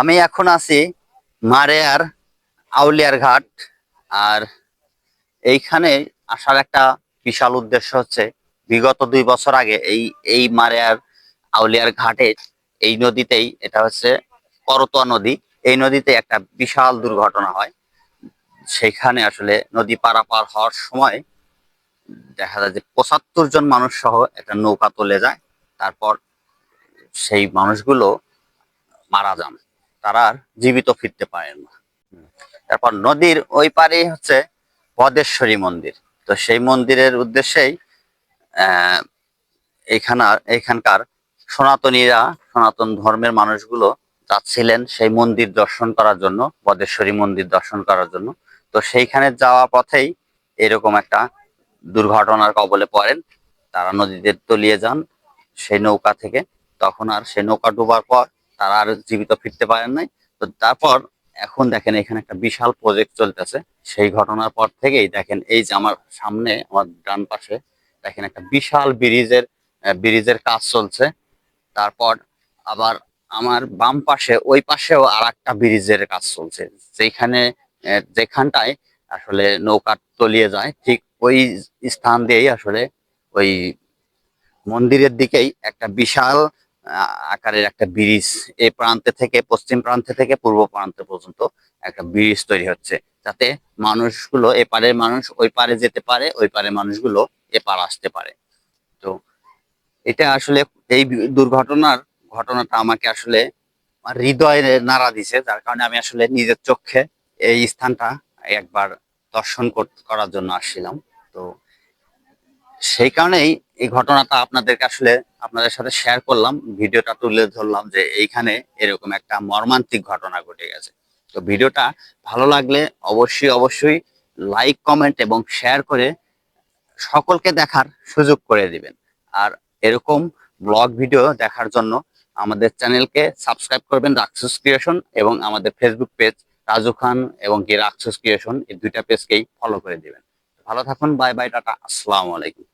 আমি এখন আছি মারেয়ার আউলিয়ার ঘাট, আর এইখানে আসার একটা বিশাল উদ্দেশ্য হচ্ছে, বিগত দুই বছর আগে এই এই মারেয়ার আউলিয়ার ঘাটে এই নদীতেই, এটা হচ্ছে করতোয়া নদী, এই নদীতে একটা বিশাল দুর্ঘটনা হয়। সেখানে আসলে নদী পারাপার হওয়ার সময় দেখা যায় যে পঁচাত্তর জন মানুষ সহ একটা নৌকা তুলে যায়, তারপর সেই মানুষগুলো মারা যান। তারা আর জীবিত ফিরতে পারেন না। তারপর নদীর ওই পারেই হচ্ছে বদেশ্বরী মন্দির। তো সেই মন্দিরের উদ্দেশ্যেই, আহ এখানার এখানকার সনাতনীরা, সনাতন ধর্মের মানুষগুলো যাচ্ছিলেন সেই মন্দির দর্শন করার জন্য, বদেশ্বরী মন্দির দর্শন করার জন্য। তো সেইখানে যাওয়া পথেই এরকম একটা দুর্ঘটনার কবলে পড়েন। তারা নদীতে তলিয়ে যান সেই নৌকা থেকে। তখন আর সেই নৌকা ডুবার পর তারা আর জীবিত ফিরতে পারেন নাই। তো তারপর এখন দেখেন এখানে একটা বিশাল প্রজেক্ট চলতেছে। সেই ঘটনার পর থেকেই দেখেন এই যে আমার সামনে, আমার ডান পাশে দেখেন একটা বিশাল ব্রিজের ব্রিজের কাজ চলছে। তারপর আবার আমার বাম পাশে, ওই পাশেও আর একটা ব্রিজের কাজ চলছে। যেখানে যেখানটায় আসলে নৌকা তলিয়ে যায়, ঠিক ওই স্থান দিয়েই আসলে ওই মন্দিরের দিকেই একটা বিশাল আকারের একটা ব্রিজ এই প্রান্তে থেকে, পশ্চিম প্রান্তে থেকে পূর্ব প্রান্ত পর্যন্ত একটা ব্রিজ তৈরি হচ্ছে। যাতে মানুষগুলো এপারের মানুষ ওই পারে যেতে পারে, ওই পারে মানুষগুলো এপার আসতে পারে। তো এটা আসলে এই দুর্ঘটনার ঘটনাটা আমাকে আসলে হৃদয়ে নাড়া দিছে। যার কারণে আমি আসলে নিজের চোখে এই স্থানটা একবার দর্শন করার জন্য আসছিলাম। তো সেই কারণেই এই ঘটনাটা আপনাদেরকে আসলে আপনাদের সাথে শেয়ার করলাম। ভিডিওটা তুলে ধরলাম যে এইখানে এরকম একটা মর্মান্তিক ঘটনা ঘটে গেছে। তো ভিডিওটা ভালো লাগলে অবশ্যই অবশ্যই লাইক কমেন্ট এবং শেয়ার করে সকলকে দেখার সুযোগ করে দিবেন। আর এরকম ব্লগ ভিডিও দেখার জন্য আমাদের চ্যানেলকে সাবস্ক্রাইব করবেন রাক্ষস ক্রিয়েশন এবং আমাদের ফেসবুক পেজ রাজু খান এবং কি রাক্ষস ক্রিয়েশন এই দুইটা পেজকেই ফলো করে দিবেন। ভালো থাকুন বাই বাই টাটা, আসসালামু আলাইকুম।